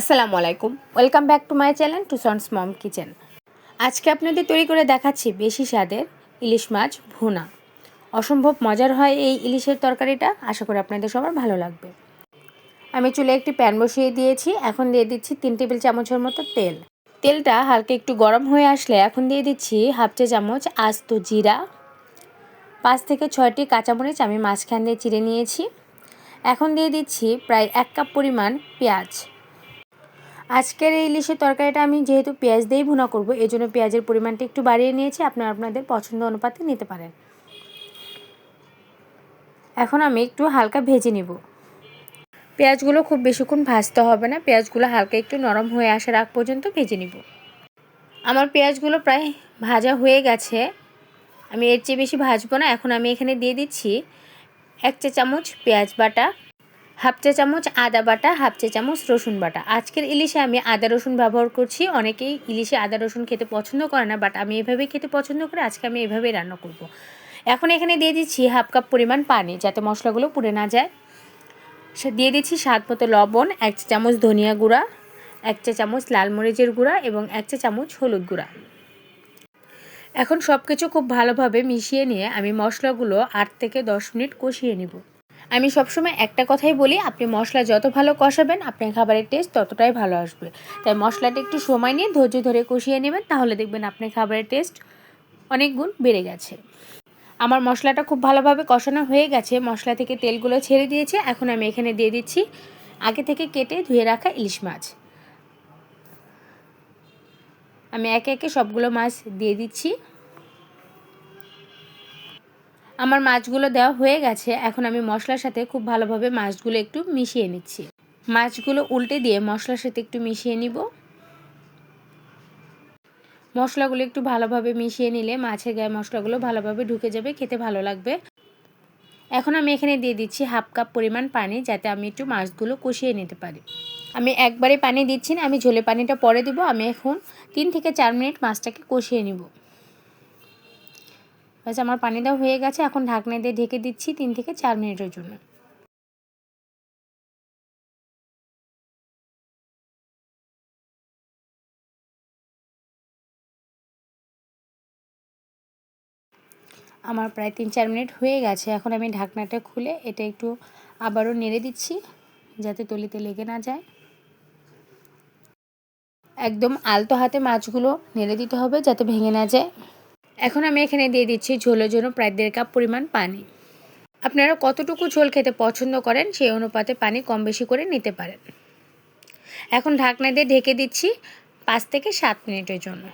আসসালামু আলাইকুম। Welcome back to my channel two sons mom kitchen. আজকে আপনাদের তৈরি করে দেখাচ্ছি বেশি স্বাদের ইলিশ মাছ ভুনা। অসম্ভব মজার হয় এই ইলিশের তরকারিটা। আশা করি আপনাদের সবার ভালো লাগবে। আমি চুলে একটি প্যান বসিয়ে দিয়েছি। এখন দিয়ে দিচ্ছি তিন টেবিল চামচের মতো তেল। তেলটা হালকা একটু গরম হয়ে আসলে এখন দিয়ে দিচ্ছি হাফ চা চামচ আস্ত জিরা। পাঁচ থেকে ছয়টি কাঁচামরিচ আমি মাঝখান দিয়ে চিড়ে নিয়েছি। এখন দিয়ে দিচ্ছি প্রায় এক কাপ পরিমাণ পেঁয়াজ। আজকের এই ইলিশের তরকারিটা আমি যেহেতু পেঁয়াজ দিয়েই ভুনা করব এই জন্য পেঁয়াজের পরিমাণটা একটু বাড়িয়ে নিয়েছি। আপনারা আপনাদের পছন্দ অনুপাতে নিতে পারেন। এখন আমি একটু হালকা ভেজে নিব। পেঁয়াজগুলো খুব বেশিক্ষণ ভাজতে হবে না, পেঁয়াজগুলো হালকা একটু নরম হয়ে আসার আগ পর্যন্ত ভেজে নিব। আমার পেঁয়াজগুলো প্রায় ভাজা হয়ে গেছে, আমি এর চেয়ে বেশি ভাজবো না। এখন আমি এখানে দিয়ে দিচ্ছি এক চা চামচ পেঁয়াজ বাটা। হাফ চা চামচ আদা বাটা, হাফ চা চামচ রসুন বাটা। আজকের ইলিশে আমি আদা রসুন ব্যবহার করছি। অনেকেই ইলিশে আদা রসুন খেতে পছন্দ করে না বাট আমি এভাবেই খেতে পছন্দ করি। আজকে আমি এভাবেই রান্না করব। এখন এখানে দিয়ে দিচ্ছি হাফ কাপ পরিমাণ পানি, যাতে মশলাগুলো পুড়ে না যায়। দিয়ে দিচ্ছি স্বাদ মতো লবণ, এক চা চামচ ধনিয়া গুঁড়া, এক চা চামচ লাল মরিচের গুঁড়া এবং এক চা চামচ হলুদ গুঁড়া। এখন সব কিছু খুব ভালোভাবে মিশিয়ে নিয়ে আমি মশলাগুলো আট থেকে দশ মিনিট কষিয়ে নিব। আমি সবসময় একটা কথাই বলি, আপনি মশলা যত ভালো কষাবেন, আপনার খাবারের টেস্ট ততটাই ভালো আসবে। তাই মশলাটা একটু সময় নিয়ে ধৈর্য ধরে কষিয়ে নেবেন, তাহলে দেখবেন আপনার খাবারের টেস্ট অনেক গুণ বেড়ে গেছে। আমার মশলাটা খুব ভালোভাবে কষানো হয়ে গেছে, মশলা থেকে তেলগুলো ছেড়ে দিয়েছে, এখন আমি এখানে দিয়ে দিচ্ছি আগে থেকে কেটে ধুয়ে রাখা ইলিশ মাছ। আমি একে একে সবগুলো মাছ দিয়ে দিচ্ছি। আমার মাছগুলো দেওয়া হয়ে গেছে, এখন আমি মশলার সাথে খুব ভালোভাবে মাছগুলো একটু মিশিয়ে নিচ্ছি। মাছগুলো উল্টে দিয়ে মশলার সাথে একটু মিশিয়ে নিব। মশলাগুলো একটু ভালোভাবে মিশিয়ে নিলে মাছের গায়ে মশলাগুলো ভালোভাবে ঢুকে যাবে, খেতে ভালো লাগবে। এখন আমি এখানে দিয়ে দিচ্ছি হাফ কাপ পরিমাণ পানি, যাতে আমি একটু মাছগুলো কষিয়ে নিতে পারি। আমি একবারে পানি দিচ্ছি না, আমি ঝোলে পানিটা পরে দিব, আমি এখন তিন থেকে চার মিনিট মাছটাকে কষিয়ে নিব। ব্যাস আমার পানি দেওয়া হয়ে গেছে, এখন ঢাকনা দিয়ে ঢেকে দিচ্ছি তিন থেকে চার মিনিটের জন্য। আমার প্রায় তিন চার মিনিট হয়ে গেছে, এখন আমি ঢাকনাটা খুলে এটা একটু আবারও নেড়ে দিচ্ছি, যাতে তলিতে লেগে না যায়। একদম আলতো হাতে মাছগুলো নেড়ে দিতে হবে, যাতে ভেঙে না যায়। এখন আমি এখানে দিয়ে দিচ্ছি ঝোলের জন্য প্রায় দেড় কাপ পরিমাণ পানি। আপনারা কতটুকু ঝোল খেতে পছন্দ করেন সেই অনুপাতে পানি কম বেশি করে নিতে পারেন। এখন ঢাকনা দিয়ে ঢেকে দিচ্ছি পাঁচ থেকে সাত মিনিটের জন্য।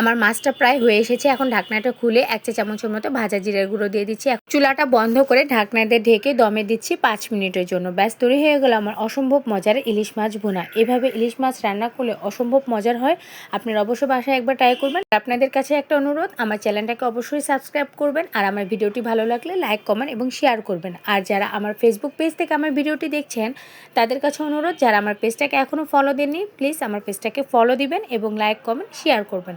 আমার মাছটা প্রায় হয়ে এসেছে। এখন ঢাকনাটা খুলে এক চা চামচের মতো ভাজা জিরার গুঁড়ো দিয়ে দিচ্ছি। চুলাটা বন্ধ করে ঢাকনা দিয়ে ঢেকে দমে দিচ্ছি পাঁচ মিনিটের জন্য। ব্যাস, তৈরি হয়ে গেল আমার অসম্ভব মজার ইলিশ মাছ ভুনা। এভাবে ইলিশ মাছ রান্না করলে অসম্ভব মজার হয়। আপনারা অবশ্যই বাসায় একবার ট্রাই করবেন। আপনাদের কাছে একটা অনুরোধ, আমার চ্যানেলটাকে অবশ্যই সাবস্ক্রাইব করবেন। আর আমার ভিডিওটি ভালো লাগলে লাইক কমেন্ট এবং শেয়ার করবেন। আর যারা আমার ফেসবুক পেজ থেকে আমার ভিডিওটি দেখছেন, তাদের কাছে অনুরোধ, যারা আমার পেজটাকে এখনও ফলো দেননি প্লিজ আমার পেজটাকে ফলো দিবেন এবং লাইক কমেন্ট শেয়ার করবেন।